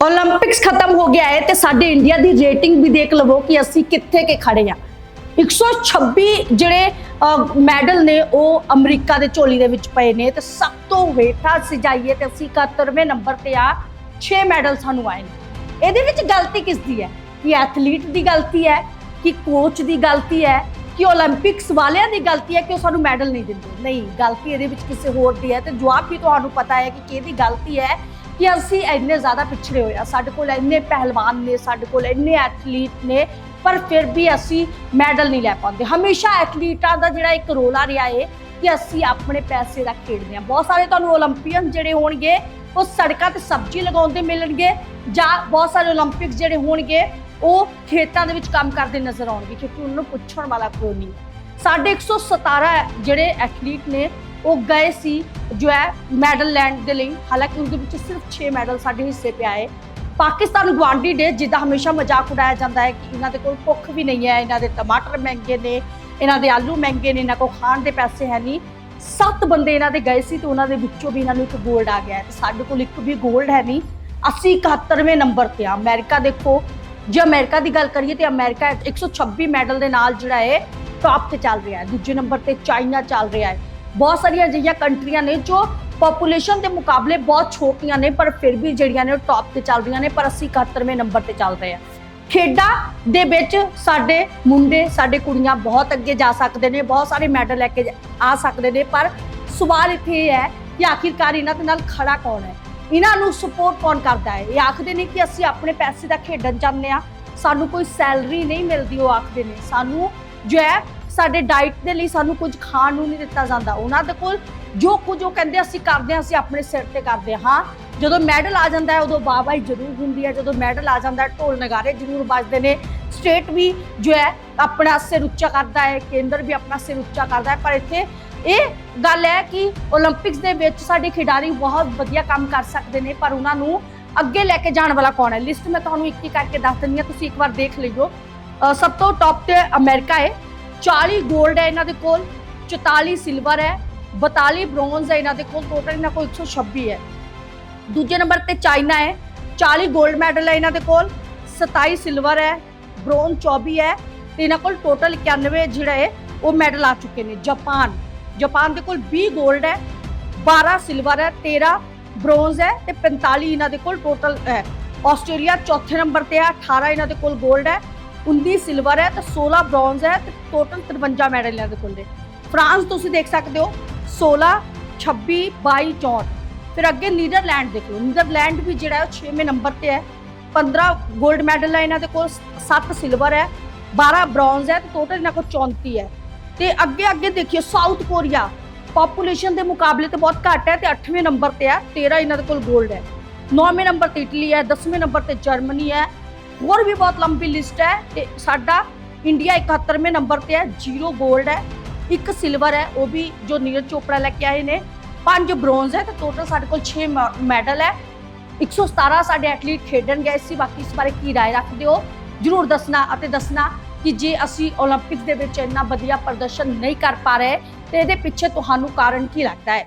Olympics ਖਤਮ ਹੋ ਗਿਆ ਹੈ ਤੇ ਸਾਡੇ ਇੰਡੀਆ ਦੀ ਰੇਟਿੰਗ ਵੀ ਦੇਖ ਲਵੋ ਕਿ ਅਸੀਂ ਕਿੱਥੇ ਕੇ ਖੜੇ ਆ 126 ਜਿਹੜੇ ਮੈਡਲ ਨੇ ਉਹ ਅਮਰੀਕਾ ਦੇ ਝੋਲੀ ਦੇ ਵਿੱਚ ਪਏ ਨੇ ਤੇ ਸਭ ਤੋਂ ਵੇਠਾ ਸਜਾਈਏ ਤੇ ਅਸੀਂ 71ਵੇਂ ਨੰਬਰ ਤੇ ਆ 6 ਮੈਡਲ ਸਾਨੂੰ ਆਏ ਨੇ। ਇਹਦੇ ਵਿੱਚ ਗਲਤੀ ਕਿਸ ਦੀ ਹੈ? ਕਿ ਐਥਲੀਟ ਦੀ ਗਲਤੀ ਹੈ? ਕਿ ਕੋਚ ਦੀ ਗਲਤੀ ਹੈ? ਕਿ 올림픽ਸ ਵਾਲਿਆਂ ਦੀ ਗਲਤੀ ਹੈ ਕਿ ਉਹ ਸਾਨੂੰ ਮੈਡਲ ਨਹੀਂ ਦਿੰਦੇ? ਨਹੀਂ, ਗਲਤੀ ਇਹਦੇ ਵਿੱਚ ਕਿਸੇ ਹੋਰ ਦੀ ਹੈ ਤੇ ਜਵਾਬ ਵੀ ਤੁਹਾਨੂੰ ਪਤਾ ਹੈ ਕਿ ਕਿਹਦੀ ਗਲਤੀ ਹੈ ਕਿ ਅਸੀਂ ਇੰਨੇ ਜ਼ਿਆਦਾ ਪਿਛੜੇ ਹੋਏ ਆ, ਸਾਡੇ ਕੋਲ ਇੰਨੇ ਪਹਿਲਵਾਨ ਨੇ, ਸਾਡੇ ਕੋਲ ਇੰਨੇ ਐਥਲੀਟ ਨੇ, ਪਰ ਫਿਰ ਵੀ ਅਸੀਂ ਮੈਡਲ ਨਹੀਂ ਲੈ ਪਾਉਂਦੇ। ਹਮੇਸ਼ਾ ਐਥਲੀਟਾਂ ਦਾ ਜਿਹੜਾ ਇੱਕ ਰੋਲ ਆ ਰਿਹਾ ਏ ਕਿ ਅਸੀਂ ਆਪਣੇ ਪੈਸੇ ਦਾ ਖੇਡਦੇ ਆ ਬਹੁਤ ਸਾਰੇ ਤੁਹਾਨੂੰ 올림픽ਸ ਜਿਹੜੇ ਹੋਣਗੇ, ਉਹ ਸੜਕਾਂ ਤੇ ਸਬਜ਼ੀ ਲਗਾਉਂਦੇ ਮਿਲਣਗੇ ਜਾਂ ਬਹੁਤ ਸਾਰੇ 올림픽ਸ ਜਿਹੜੇ ਹੋਣਗੇ, ਉਹ ਖੇਤਾਂ ਦੇ ਵਿੱਚ ਕੰਮ ਕਰਦੇ ਨਜ਼ਰ ਆਉਣਗੇ, ਕਿਉਂਕਿ ਉਹਨਾਂ ਨੂੰ ਪੁੱਛਣ ਵਾਲਾ ਕੋਈ ਨਹੀਂ। ਸਾਡੇ 117 ਜਿਹੜੇ ਐਥਲੀਟ ਨੇ ਉਹ ਗਏ ਸੀ ਜੋ ਹੈ ਮੈਡਲ ਲੈਣ ਦੇ ਲਈ। ਹਾਲਾਂਕਿ ਉਹਦੇ ਵਿੱਚ ਸਿਰਫ 6 ਮੈਡਲ ਸਾਡੇ ਹਿੱਸੇ ਪਿਆ ਹੈ ਪਾਕਿਸਤਾਨ ਗਵਾਂਡੀ ਡੇ ਜਿੱਦਾਂ ਹਮੇਸ਼ਾ ਮਜ਼ਾਕ ਉਡਾਇਆ ਜਾਂਦਾ ਹੈ ਕਿ ਇਹਨਾਂ ਦੇ ਕੋਲ ਭੁੱਖ ਵੀ ਨਹੀਂ ਹੈ, ਇਹਨਾਂ ਦੇ ਟਮਾਟਰ ਮਹਿੰਗੇ ਨੇ, ਇਹਨਾਂ ਦੇ ਆਲੂ ਮਹਿੰਗੇ ਨੇ, ਇਹਨਾਂ ਕੋਲ ਖਾਣ ਦੇ ਪੈਸੇ ਹੈ ਨਹੀਂ। ਸੱਤ ਬੰਦੇ ਇਹਨਾਂ ਦੇ ਗਏ ਸੀ ਤੇ ਉਹਨਾਂ ਦੇ ਵਿੱਚੋਂ ਵੀ ਇਹਨਾਂ ਨੂੰ ਇੱਕ 골ਡ ਆ ਗਿਆ ਤੇ ਸਾਡੇ ਕੋਲ ਇੱਕ ਵੀ 골ਡ ਹੈ ਨਹੀਂ। ਅਸੀਂ 71ਵੇਂ ਨੰਬਰ ਤੇ ਆ ਅਮਰੀਕਾ ਦੇਖੋ, ਜੇ ਅਮਰੀਕਾ ਦੀ ਗੱਲ ਕਰੀਏ ਤੇ ਅਮਰੀਕਾ 126 ਮੈਡਲ ਦੇ ਨਾਲ ਜਿਹੜਾ ਹੈ ਟਾਪ ਤੇ ਚੱਲ ਰਿਹਾ ਹੈ। ਦੂਜੇ ਨੰਬਰ ਤੇ ਚਾਈਨਾ ਚੱਲ ਰਿਹਾ ਹੈ। ਬਹੁਤ ਸਾਰੀਆਂ ਅਜਿਹੀਆਂ ਕੰਟਰੀਆਂ ਨੇ ਜੋ ਪੋਪੂਲੇਸ਼ਨ ਦੇ ਮੁਕਾਬਲੇ ਬਹੁਤ ਛੋਟੀਆਂ ਨੇ, ਪਰ ਫਿਰ ਵੀ ਜਿਹੜੀਆਂ ਨੇ ਉਹ ਟਾਪ ਤੇ ਚੱਲ ਰਹੀਆਂ ਨੇ, ਪਰ ਅਸੀਂ 71ਵੇਂ ਨੰਬਰ ਤੇ ਚੱਲ ਰਹੇ ਹਾਂ। ਖੇਡਾਂ ਦੇ ਵਿੱਚ ਸਾਡੇ ਮੁੰਡੇ, ਸਾਡੇ ਕੁੜੀਆਂ ਬਹੁਤ ਅੱਗੇ ਜਾ ਸਕਦੇ ਨੇ, ਬਹੁਤ ਸਾਰੇ ਮੈਡਲ ਲੈ ਕੇ ਆ ਸਕਦੇ ਨੇ, ਪਰ ਸਵਾਲ ਇੱਥੇ ਇਹ ਹੈ ਕਿ ਆਖਿਰਕਾਰ ਇਹਨਾਂ ਦੇ ਨਾਲ ਖੜਾ ਕੌਣ ਹੈ? ਇਹਨਾਂ ਨੂੰ ਸਪੋਰਟ ਕੌਣ ਕਰਦਾ ਹੈ? ਇਹ ਆਖਦੇ ਨੇ ਕਿ ਅਸੀਂ ਆਪਣੇ ਪੈਸੇ ਦਾ ਖੇਡਣ ਜਾਂਦੇ ਆ ਸਾਨੂੰ ਕੋਈ ਸੈਲਰੀ ਨਹੀਂ ਮਿਲਦੀ, ਉਹ ਆਖਦੇ ਨੇ। ਸਾਨੂੰ ਜੋ ਹੈ ਸਾਡੇ ਡਾਈਟ ਦੇ ਲਈ ਸਾਨੂੰ ਕੁਝ ਖਾਣ ਨੂੰ ਨਹੀਂ ਦਿੱਤਾ ਜਾਂਦਾ। ਉਹਨਾਂ ਦੇ ਕੋਲ ਜੋ ਕੁਝ ਉਹ ਕਹਿੰਦੇ ਅਸੀਂ ਕਰਦੇ ਹਾਂ ਅਸੀਂ ਆਪਣੇ ਸਿਰ ਤੇ ਕਰਦੇ ਹਾਂ, ਜਦੋਂ ਮੈਡਲ ਆ ਜਾਂਦਾ ਹੈ, ਉਦੋਂ ਬਾਬਾਈ ਜ਼ਰੂਰ ਹੁੰਦੀ ਹੈ। ਜਦੋਂ ਮੈਡਲ ਆ ਜਾਂਦਾ ਢੋਲ ਨਗਾਰੇ ਜ਼ਰੂਰ ਵੱਜਦੇ ਨੇ। ਸਟੇਟ ਵੀ ਜੋ ਹੈ, ਆਪਣਾ ਸਿਰ ਉੱਚਾ ਕਰਦਾ ਹੈ, ਕੇਂਦਰ ਵੀ ਆਪਣਾ ਸਿਰ ਉੱਚਾ ਕਰਦਾ ਹੈ। ਪਰ ਇੱਥੇ ਇਹ ਗੱਲ ਹੈ ਕਿ 올림픽ਸ ਦੇ ਵਿੱਚ ਸਾਡੇ ਖਿਡਾਰੀ ਬਹੁਤ ਵਧੀਆ ਕੰਮ ਕਰ ਸਕਦੇ ਨੇ, ਪਰ ਉਹਨਾਂ ਨੂੰ ਅੱਗੇ ਲੈ ਕੇ ਜਾਣ ਵਾਲਾ ਕੌਣ ਹੈ? ਲਿਸਟ ਮੈਂ ਤੁਹਾਨੂੰ ਇੱਕ ਇੱਕ ਕਰਕੇ ਦੱਸ ਦਿੰਦੀ ਹਾਂ, ਤੁਸੀਂ ਇੱਕ ਵਾਰ ਦੇਖ ਲਈਓ। ਸਭ ਤੋਂ ਟੌਪ ਤੇ ਅਮਰੀਕਾ ਹੈ। 40 ਗੋਲਡ ਹੈ ਇਹਨਾਂ ਦੇ ਕੋਲ 44 ਸਿਲਵਰ ਹੈ 42 ਬ੍ਰੌਂਜ਼ ਹੈ ਇਹਨਾਂ ਦੇ ਕੋਲ ਟੋਟਲ ਇਹਨਾਂ ਕੋਲ 126 ਹੈ। ਦੂਜੇ ਨੰਬਰ ਤੇ ਚਾਈਨਾ ਹੈ 40 ਗੋਲਡ ਮੈਡਲ ਹੈ ਇਹਨਾਂ ਦੇ ਕੋਲ 27 ਸਿਲਵਰ ਹੈ ਬ੍ਰੌਂਜ਼ 24 ਹੈ, ਤੇ ਇਹਨਾਂ ਕੋਲ ਟੋਟਲ 91 ਜਿਹੜਾ ਹੈ, ਉਹ ਮੈਡਲ ਆ ਚੁੱਕੇ ਨੇ, ਜਾਪਾਨ। ਜਾਪਾਨ ਦੇ ਕੋਲ 20 ਗੋਲਡ ਹੈ 12 ਸਿਲਵਰ ਹੈ 13 ਬ੍ਰੌਂਜ਼ ਹੈ, ਤੇ 45 ਇਹਨਾਂ ਦੇ ਕੋਲ ਟੋਟਲ ਹੈ ਆਸਟ੍ਰੇਲੀਆ ਚੌਥੇ ਨੰਬਰ ਤੇ ਹੈ 18 ਇਹਨਾਂ ਦੇ ਕੋਲ ਗੋਲਡ ਹੈ 19 ਸਿਲਵਰ ਹੈ ਤੇ 16 ਬ੍ਰੌਂਜ਼ ਹੈ ਤੇ ਟੋਟਲ 53 ਮੈਡਲ ਇਹਨਾਂ ਦੇ ਕੋਲ ਨੇ ਫਰਾਂਸ ਤੁਸੀਂ ਦੇਖ ਸਕਦੇ ਹੋ 16 26 22 64 ਫਿਰ ਅੱਗੇ ਨੀਦਰਲੈਂਡ ਦੇਖ ਲਓ। ਨੀਦਰਲੈਂਡ ਵੀ ਜਿਹੜਾ ਹੈ 6ਵੇਂ ਨੰਬਰ ਤੇ ਹੈ। 15 골ਡ ਮੈਡਲ ਹੈ ਇਹਨਾਂ ਦੇ ਕੋਲ 7 ਸਿਲਵਰ ਹੈ 12 ਬ੍ਰੌਂਜ਼ ਹੈ ਤੇ ਟੋਟਲ ਇਹਨਾਂ ਕੋਲ 34 ਹੈ। ਤੇ ਅੱਗੇ ਅੱਗੇ ਦੇਖਿਓ ਸਾਊਥ ਕੋਰੀਆ ਪੋਪੂਲੇਸ਼ਨ ਦੇ ਮੁਕਾਬਲੇ ਤੇ ਬਹੁਤ ਘੱਟ ਹੈ ਤੇ 8ਵੇਂ ਨੰਬਰ ਤੇ ਹੈ 13 ਇਹਨਾਂ ਦੇ ਕੋਲ 골ਡ ਹੈ। 9ਵੇਂ ਨੰਬਰ ਤੇ ਇਟਲੀ ਹੈ 10ਵੇਂ ਨੰਬਰ ਤੇ ਜਰਮਨੀ ਹੈ ਹੋਰ ਵੀ ਬਹੁਤ ਲੰਬੀ ਲਿਸਟ ਹੈ ਤੇ ਸਾਡਾ ਇੰਡੀਆ 71ਵੇਂ ਨੰਬਰ ਤੇ ਹੈ, ਜ਼ੀਰੋ 골ਡ ਹੈ, ਇੱਕ ਸਿਲਵਰ ਹੈ, ਉਹ ਵੀ ਜੋ ਨੀਰਜ ਚੋਪੜਾ ਲੈ ਕੇ ਆਏ ਨੇ। ਪੰਜ ਬ੍ਰੌਂਜ਼ ਹੈ ਤੇ ਟੋਟਲ ਸਾਡੇ ਕੋਲ 6 ਮੈਡਲ ਹੈ। 117 ਸਾਡੇ ਐਥਲੀਟ ਖੇਡਣ ਗਏ ਸੀ, ਬਾਕੀ ਇਸ ਬਾਰੇ ਕੀ رائے ਰੱਖਦੇ ਹੋ? ਜਰੂਰ ਦੱਸਣਾ ਅਤੇ ਦੱਸਣਾ ਕਿ ਜੇ ਅਸੀਂ 올림픽 ਦੇ ਵਿੱਚ ਇੰਨਾ ਵਧੀਆ ਪ੍ਰਦਰਸ਼ਨ ਨਹੀਂ ਕਰ ਪਾ ਰਹੇ, ਤੇ ਇਹਦੇ ਪਿੱਛੇ ਤੁਹਾਨੂੰ ਕਾਰਨ ਕੀ ਲੱਗਦਾ ਹੈ?